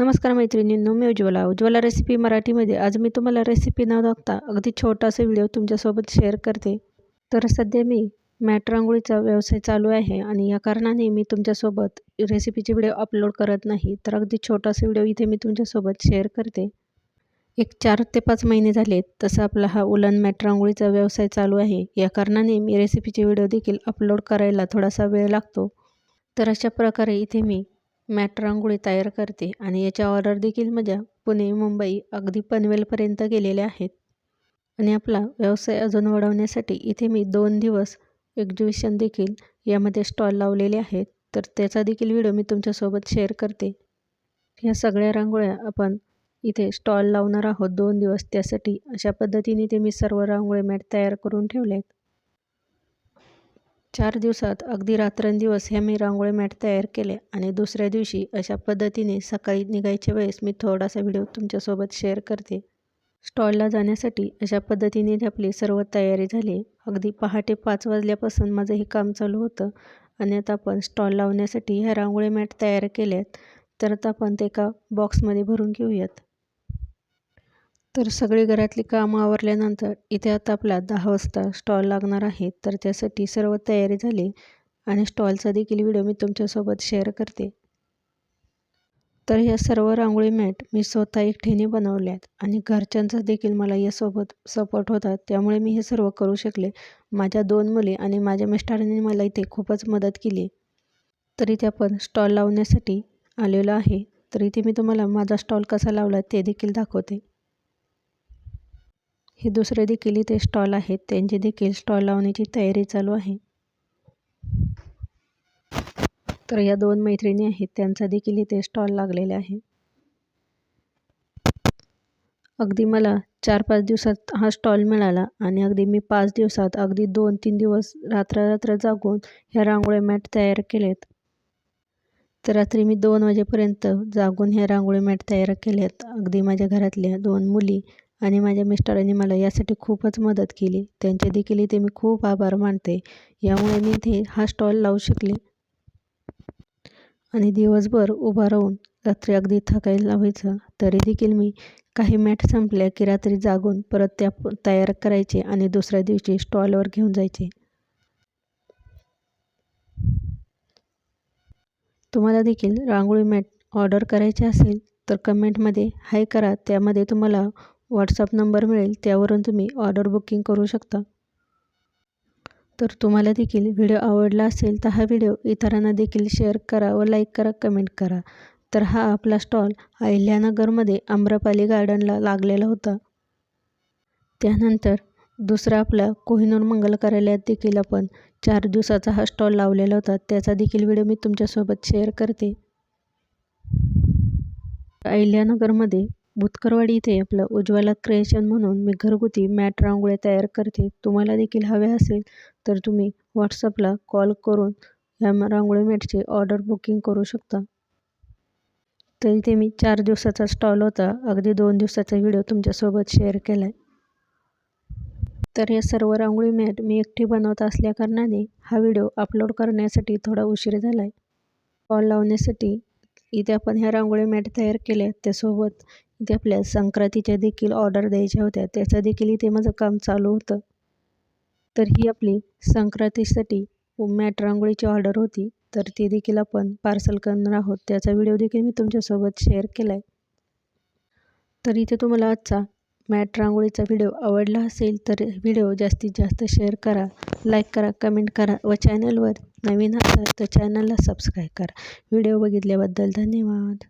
नमस्कार मैत्रिणींनो मी उज्ज्वला. उज्ज्वला रेसिपी मराठीमध्ये. आज मी तुम्हाला रेसिपी न दाखता अगदी छोटासा व्हिडिओ तुमच्यासोबत शेअर करते. तर सध्या मी मॅट रांगोळीचा व्यवसाय चालू आहे आणि या कारणाने मी तुमच्यासोबत रेसिपीचे व्हिडिओ अपलोड करत नाही. तर अगदी छोटासा व्हिडिओ इथे मी तुमच्यासोबत शेअर करते. एक चार ते पाच महिने झाले तसा आपला हा उलन मॅट रांगोळीचा व्यवसाय चालू आहे. या कारणाने मी रेसिपीचे व्हिडिओ देखील अपलोड करायला थोडासा वेळ लागतो. तर अशा प्रकारे इथे मी मॅट रांगोळी तयार करते आणि याच्या ऑर्डर देखील माझ्या पुणे मुंबई अगदी पनवेलपर्यंत गेलेल्या आहेत. आणि आपला व्यवसाय अजून वाढवण्यासाठी इथे मी दोन दिवस एक्झिबिशन देखील यामध्ये स्टॉल लावलेले आहेत. तर त्याचा देखील व्हिडिओ मी तुमच्यासोबत शेअर करते. ह्या सगळ्या रांगोळ्या आपण इथे स्टॉल लावणार आहोत दोन दिवस. त्यासाठी अशा पद्धतीने ते मी सर्व रांगोळी मॅट तयार करून ठेवले आहेत चार दिवसात अगदी रात्रंदिवस ह्या मी रांगोळी मॅट तयार केले आणि दुसऱ्या दिवशी अशा पद्धतीने सकाळी निघायच्या वेळेस मी थोडासा व्हिडिओ तुमच्यासोबत शेअर करते. स्टॉलला जाण्यासाठी अशा पद्धतीने आपली सर्व तयारी झाली. अगदी पहाटे पाच वाजल्यापासून माझं हे काम चालू होतं. आणि आता आपण स्टॉल लावण्यासाठी ह्या रांगोळी मॅट तयार केल्यात. तर आता आपण ते एका बॉक्समध्ये भरून घेऊयात. तर सगळी घरातली कामं आवरल्यानंतर इथे आता आपला दहा वाजता स्टॉल लागणार आहे. तर त्यासाठी सर्व तयारी झाली आणि स्टॉलचा देखील व्हिडिओ मी तुमच्यासोबत शेअर करते. तर ह्या सर्व रांगोळी मॅट मी स्वतः एकटीने बनवल्यात आणि घरच्यांचा देखील मला यासोबत सपोर्ट होता. त्यामुळे मी हे सर्व करू शकले. माझ्या दोन मुली आणि माझ्या मिस्टरांनी मला इथे खूपच मदत केली. तर इथे आपण स्टॉल लावण्यासाठी आलेलो आहे. तर इथे मी तुम्हाला माझा स्टॉल कसा लावला ते देखील दाखवते. हे दुसरे देखील इथे स्टॉल आहेत. त्यांचे देखील स्टॉल लावण्याची तयारी चालू आहे. तर या दोन मैत्रिणी आहेत. त्यांचा देखील इथे स्टॉल लागलेला आहे. अगदी मला चार पाच दिवसात हा स्टॉल मिळाला आणि अगदी मी पाच दिवसात अगदी दोन तीन दिवस रात्र रात्र जागून ह्या रांगोळी मॅट तयार केलेत तर रात्री मी दोन वाजेपर्यंत जागून ह्या रांगोळी मॅट तयार केल्यात. अगदी माझ्या घरातल्या दोन मुली आणि माझ्या मिस्टरांनी मला यासाठी खूपच मदत केली. त्यांचे देखील इथे मी खूप आभार मानते. यामुळे मी इथे हा स्टॉल लावू शकले. आणि दिवसभर उभा राहून रात्री अगदी थकायला व्हायचं तरी देखील मी काही मॅट संपल्या की रात्री जागून परत त्या तयार करायचे आणि दुसऱ्या दिवशी स्टॉलवर घेऊन जायचे. तुम्हाला देखील रांगोळी मॅट ऑर्डर करायचे असेल तर कमेंटमध्ये हाय करा. त्यामध्ये तुम्हाला व्हॉट्सअप नंबर मिळेल त्यावरून तुम्ही ऑर्डर बुकिंग करू शकता. तर तुम्हाला देखील व्हिडिओ आवडला असेल तर हा व्हिडिओ इतरांना देखील शेअर करा व लाईक करा कमेंट करा. तर हा आपला स्टॉल अहिल्यानगरमध्ये आम्रपाली गार्डनला लागलेला होता. त्यानंतर दुसरा आपला कोहिनूर मंगल कार्यालयात देखील आपण चार दिवसाचा हा स्टॉल लावलेला होता. त्याचा देखील व्हिडिओ मी तुमच्यासोबत शेअर करते. अहिल्यानगरमध्ये भूतकरवाडी इथे आपलं उज्ज्वला क्रिएशन म्हणून मी घरगुती मॅट रांगोळ्या तयार करते. तुम्हाला देखील हवे असेल तर तुम्ही व्हॉट्सअपला कॉल करून ह्या रांगोळी मॅटची ऑर्डर बुकिंग करू शकता. तर इथे मी चार दिवसाचा स्टॉल होता. अगदी दोन दिवसाचा व्हिडिओ तुमच्यासोबत शेअर केला आहे तर या सर्व रांगोळी मॅट मी एकटी बनवत असल्याकारणाने हा व्हिडिओ अपलोड करण्यासाठी थोडा उशीर झाला आहे कॉल लावण्यासाठी इथे आपण ह्या रांगोळी मॅट तयार केल्या. त्यासोबत इथे आपल्या संक्रांतीच्या देखील ऑर्डर द्यायच्या होत्या त्याचं देखील इथे माझं काम चालू होतं. तर ही आपली संक्रांतीसाठी मॅट रांगोळीची ऑर्डर होती. तर ती देखील आपण पार्सल करणार आहोत. त्याचा व्हिडिओ देखील मी तुमच्यासोबत शेअर केला आहे तर इथे तुम्हाला आजचा मॅट रांगोळीचा व्हिडिओ आवडला असेल तर व्हिडिओ जास्तीत जास्त शेअर करा लाईक करा कमेंट करा व चॅनलवर नवीन असाल तर चॅनलला सबस्क्राईब करा. व्हिडिओ बघितल्याबद्दल धन्यवाद.